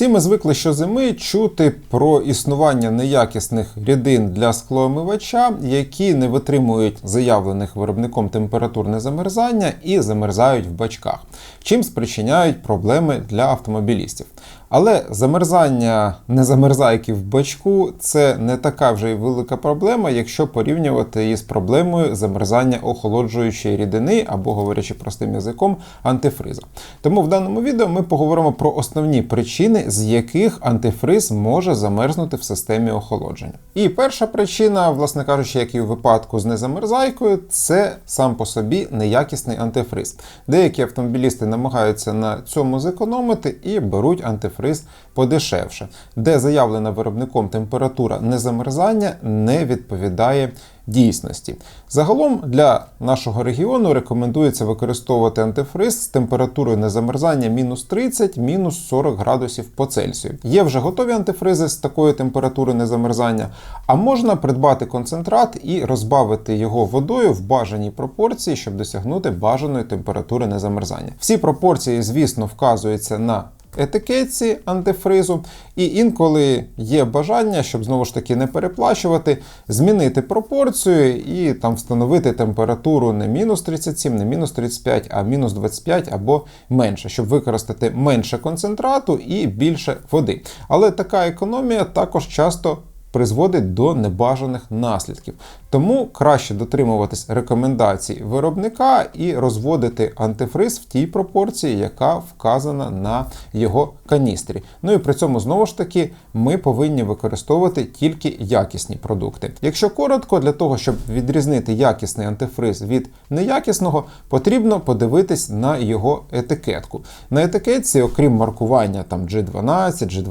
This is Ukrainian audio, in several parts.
Всі ми звикли щозими чути про існування неякісних рідин для склоомивача, які не витримують заявлених виробником температурне замерзання і замерзають в бачках, чим спричиняють проблеми для автомобілістів. Але замерзання незамерзайки в бачку це не така вже й велика проблема, якщо порівнювати її з проблемою замерзання охолоджуючої рідини або, говорячи простим язиком, антифриза. Тому в даному відео ми поговоримо про основні причини, з яких антифриз може замерзнути в системі охолодження. І перша причина, власне кажучи, як і у випадку з незамерзайкою, це сам по собі неякісний антифриз. Деякі автомобілісти намагаються на цьому зекономити і беруть антифриз подешевше, де заявлена виробником температура незамерзання не відповідає дійсності. Загалом для нашого регіону рекомендується використовувати антифриз з температурою незамерзання мінус 30 мінус 40 градусів по Цельсію. Є вже готові антифризи з такою температурою незамерзання, а можна придбати концентрат і розбавити його водою в бажаній пропорції, щоб досягнути бажаної температури незамерзання. Всі пропорції, звісно, вказуються на етикетці антифризу, і інколи є бажання, щоб знову ж таки не переплачувати, змінити пропорцію і там встановити температуру не мінус 37, не мінус 35, а мінус 25 або менше, щоб використати менше концентрату і більше води. Але така економія також часто призводить до небажаних наслідків. Тому краще дотримуватись рекомендацій виробника і розводити антифриз в тій пропорції, яка вказана на його каністрі. Ну і при цьому знову ж таки ми повинні використовувати тільки якісні продукти. Якщо коротко, для того, щоб відрізнити якісний антифриз від неякісного, потрібно подивитись на його етикетку. На етикетці, окрім маркування там G12,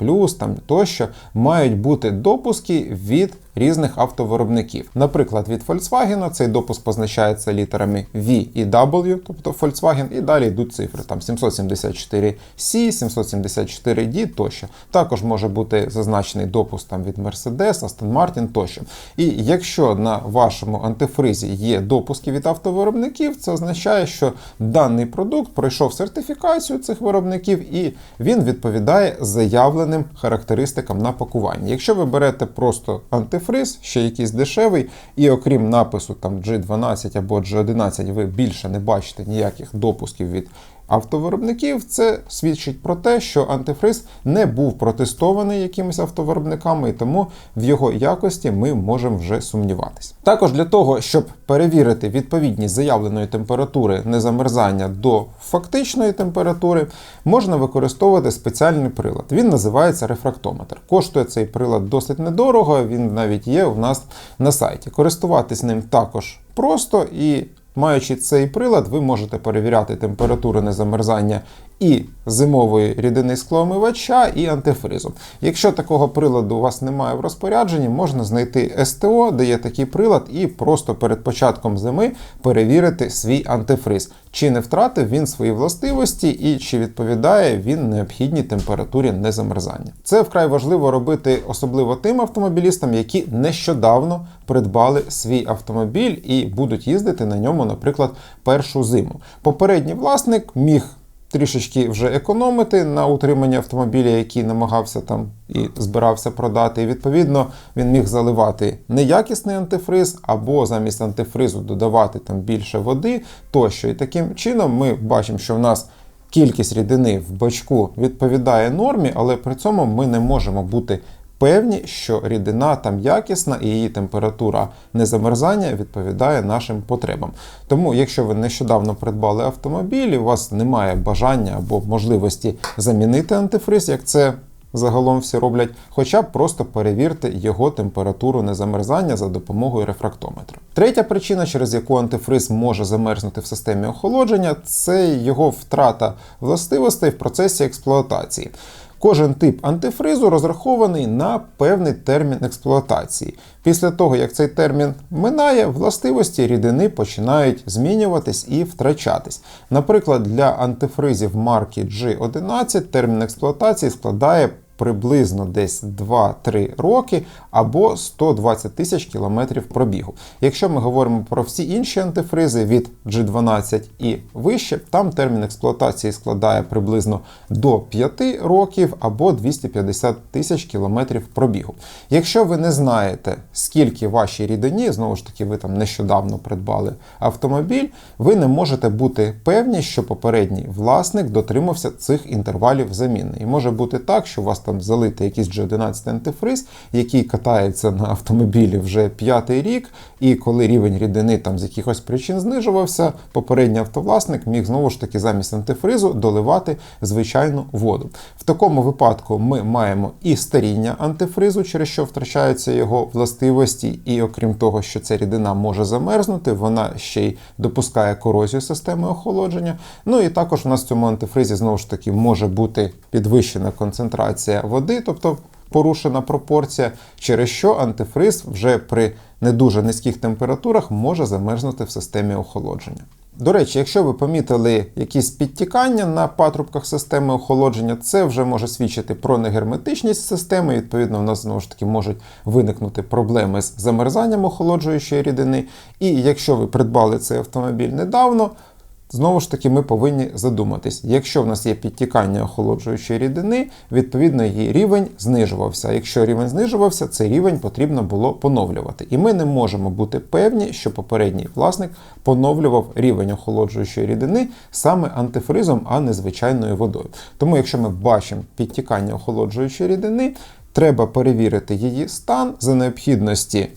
G12, там тощо, мають бути допуски від різних автовиробників. Наприклад, від Volkswagen цей допуск позначається літерами V і W, тобто Volkswagen, і далі йдуть цифри там 774C, 774D тощо. Також може бути зазначений допуск там від Mercedes, Aston Martin тощо. І якщо на вашому антифризі є допуски від автовиробників, це означає, що даний продукт пройшов сертифікацію цих виробників і він відповідає заявленим характеристикам на пакуванні. Якщо ви берете просто антифриз, фриз, ще якийсь дешевий, і окрім напису там G12 або G11, ви більше не бачите ніяких допусків від автовиробників, це свідчить про те, що антифриз не був протестований якимись автовиробниками, і тому в його якості ми можемо вже сумніватися. Також для того, щоб перевірити відповідність заявленої температури незамерзання до фактичної температури, можна використовувати спеціальний прилад. Він називається рефрактометр. Коштує цей прилад досить недорого, він навіть є у нас на сайті. Користуватись ним також просто і Маючи цей прилад, ви можете перевіряти температуру незамерзання і зимової рідини склоомивача, і антифризу. Якщо такого приладу у вас немає в розпорядженні, можна знайти СТО, де є такий прилад, і просто перед початком зими перевірити свій антифриз, чи не втратив він свої властивості і чи відповідає він необхідній температурі незамерзання. Це вкрай важливо робити особливо тим автомобілістам, які нещодавно придбали свій автомобіль і будуть їздити на ньому, наприклад, першу зиму. Попередній власник міг трішечки вже економити на утриманні автомобіля, який намагався там і збирався продати. І відповідно він міг заливати неякісний антифриз, або замість антифризу додавати там більше води тощо. І таким чином ми бачимо, що в нас. Кількість рідини в бачку відповідає нормі, але при цьому ми не можемо бути певні, що рідина там якісна і її температура незамерзання відповідає нашим потребам. Тому, якщо ви нещодавно придбали автомобіль, і у вас немає бажання або можливості замінити антифриз, як це загалом всі роблять, хоча б просто перевірте його температуру незамерзання за допомогою рефрактометра. Третя причина, через яку антифриз може замерзнути в системі охолодження, це його втрата властивостей в процесі експлуатації. Кожен тип антифризу розрахований на певний термін експлуатації. Після того, як цей термін минає, властивості рідини починають змінюватись і втрачатись. Наприклад, для антифризів марки G11 термін експлуатації складає приблизно десь 2-3 роки або 120 тисяч кілометрів пробігу. Якщо ми говоримо про всі інші антифризи від G12 і вище, там термін експлуатації складає приблизно до 5 років або 250 тисяч кілометрів пробігу. Якщо ви не знаєте, скільки вашій рідині, знову ж таки, ви там нещодавно придбали автомобіль, ви не можете бути певні, що попередній власник дотримався цих інтервалів заміни. І може бути так, що у вас там залити якийсь G11 антифриз, який катається на автомобілі вже п'ятий рік, і коли рівень рідини там з якихось причин знижувався, попередній автовласник міг знову ж таки замість антифризу доливати звичайну воду. В такому випадку ми маємо і старіння антифризу, через що втрачаються його властивості, і окрім того, що ця рідина може замерзнути, вона ще й допускає корозію системи охолодження. Ну і також у нас в цьому антифризі знову ж таки може бути підвищена концентрація води, тобто порушена пропорція, через що антифриз вже при не дуже низьких температурах може замерзнути в системі охолодження. До речі, якщо ви помітили якісь підтікання на патрубках системи охолодження, це вже може свідчити про негерметичність системи. Відповідно, у нас знову ж таки можуть виникнути проблеми з замерзанням охолоджуючої рідини. І якщо ви придбали цей автомобіль недавно, Знову ж таки, ми повинні задуматись, якщо в нас є підтікання охолоджуючої рідини, відповідно її рівень знижувався. Якщо рівень знижувався, цей рівень потрібно було поновлювати. І ми не можемо бути певні, що попередній власник поновлював рівень охолоджуючої рідини саме антифризом, а не звичайною водою. Тому, якщо ми бачимо підтікання охолоджуючої рідини, треба перевірити її стан за необхідності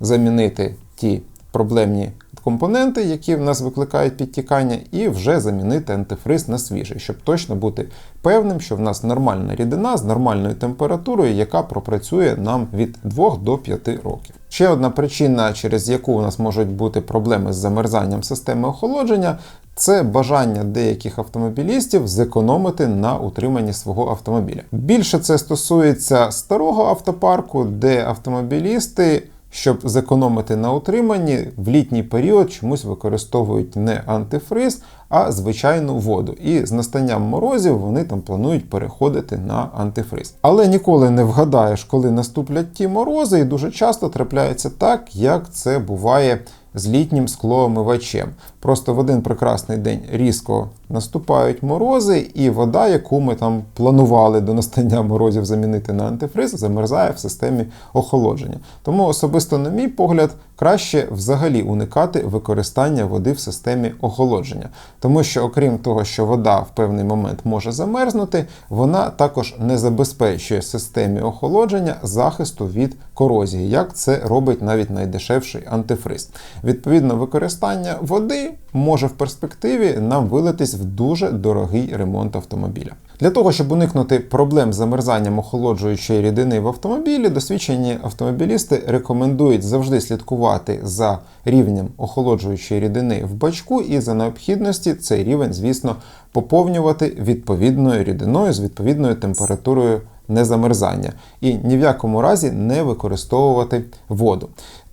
замінити ті проблемні компоненти, які в нас викликають підтікання, і вже замінити антифриз на свіжий, щоб точно бути певним, що в нас нормальна рідина з нормальною температурою, яка пропрацює нам від 2 до 5 років. Ще одна причина, через яку у нас можуть бути проблеми з замерзанням системи охолодження, це бажання деяких автомобілістів зекономити на утриманні свого автомобіля. Більше це стосується старого автопарку, де автомобілісти щоб зекономити на утриманні, в літній період чомусь використовують не антифриз, а звичайну воду. І з настанням морозів вони там планують переходити на антифриз. Але ніколи не вгадаєш, коли наступлять ті морози, і дуже часто трапляється так, як це буває з літнім склоомивачем. Просто в один прекрасний день різко наступають морози, і вода, яку ми там планували до настання морозів замінити на антифриз, замерзає в системі охолодження. Тому особисто, на мій погляд, краще взагалі уникати використання води в системі охолодження. Тому що, окрім того, що вода в певний момент може замерзнути, вона також не забезпечує системі охолодження захисту від корозії, як це робить навіть найдешевший антифриз. Відповідно, використання води може в перспективі нам вилитись в дуже дорогий ремонт автомобіля. Для того, щоб уникнути проблем з замерзанням охолоджуючої рідини в автомобілі, досвідчені автомобілісти рекомендують завжди слідкувати за рівнем охолоджуючої рідини в бачку і за необхідності цей рівень, звісно, поповнювати відповідною рідиною з відповідною температурою незамерзання і ні в якому разі не використовувати воду.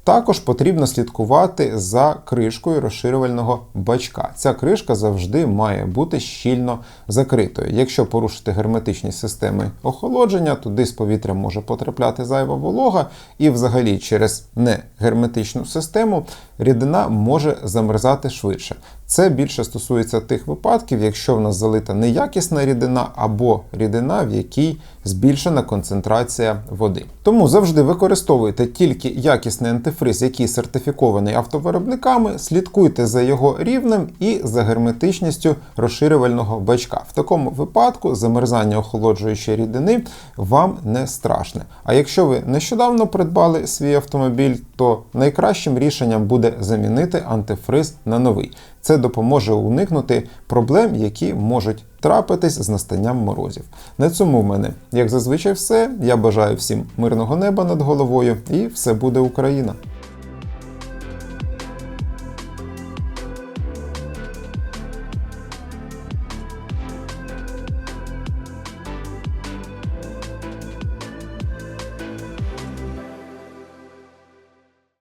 Також потрібно слідкувати за кришкою розширювального бачка. Ця кришка завжди має бути щільно закритою. Якщо порушити герметичні системи охолодження, туди з повітря може потрапляти зайва волога, і взагалі через негерметичну систему рідина може замерзати швидше. Це більше стосується тих випадків, якщо в нас залита неякісна рідина або рідина, в якій збільшена концентрація води. Тому завжди використовуйте тільки якісний антифриз, який сертифікований автовиробниками, слідкуйте за його рівнем і за герметичністю розширювального бачка. В такому випадку замерзання охолоджуючої рідини вам не страшне. А якщо ви нещодавно придбали свій автомобіль, то найкращим рішенням буде замінити антифриз на новий. Це допоможе уникнути проблем, які можуть трапитись з настанням морозів. На цьому в мене, як зазвичай, все. Я бажаю всім мирного неба над головою, і все буде Україна.